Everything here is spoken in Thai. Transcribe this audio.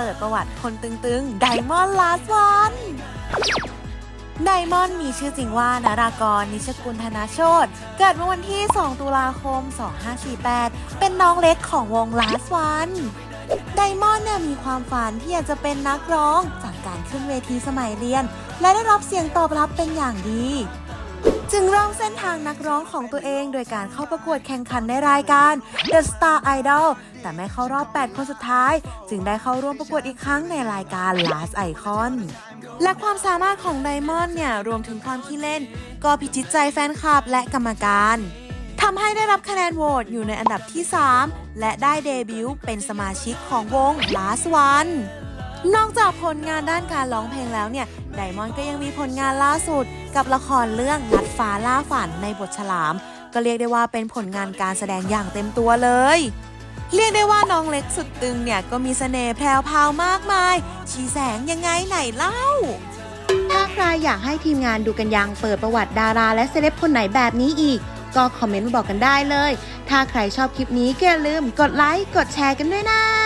เปิดประวัติคนตึงๆไดมอนด์ลาสวันไดมอนด์มีชื่อจริงว่านารากร นิชกุลธนาโชตเกิดเมื่อวันที่ 2 ตุลาคม 2548 เป็นน้องเล็กของวงลาสวันไดมอนด์เนี่ยมีความฝันที่อยากจะเป็นนักร้องจากการขึ้นเวทีสมัยเรียน และได้รับเสียงตอบรับเป็นอย่างดี จึงเริ่มเส้นทางนักร้องของตัวเองโดยการเข้าประกวดแข่งขันในรายการ The Star Idol แต่ไม่เข้ารอบ 8 คนสุดท้าย จึงได้เข้าร่วมประกวดอีกครั้งในรายการ Last Icon และความสามารถของไดมอนด์เนี่ย รวมถึงความขี้เล่น ก็พิจิตใจแฟนคลับและกรรมการทำให้ได้รับคะแนนโหวตอยู่ในอันดับที่ 3 และได้เดบิวต์เป็นสมาชิกของวง Last One นอกจากผลงานด้านการร้องเพลงแล้วเนี่ย ไดมอนด์ก็ยังมีผลงานล่าสุด กับละครเรื่องนัดฟ้าล่าฝันในบทฉลาม ก็เรียกได้ว่าเป็นผลงานการแสดงอย่างเต็มตัวเลย เรียกได้ว่าน้องเล็กสุดตึงเนี่ยก็มีเสน่ห์แพรวพราวมากมาย ชี้แสงยังไงไหนเล่า ถ้าใครอยากให้ทีมงานดูกันยังเปิดประวัติดาราและเซเลบคนไหนแบบนี้อีก ก็คอมเมนต์มาบอกกันได้เลย ถ้าใครชอบคลิปนี้ก็อย่าลืมกดไลค์กดแชร์กันด้วยนะ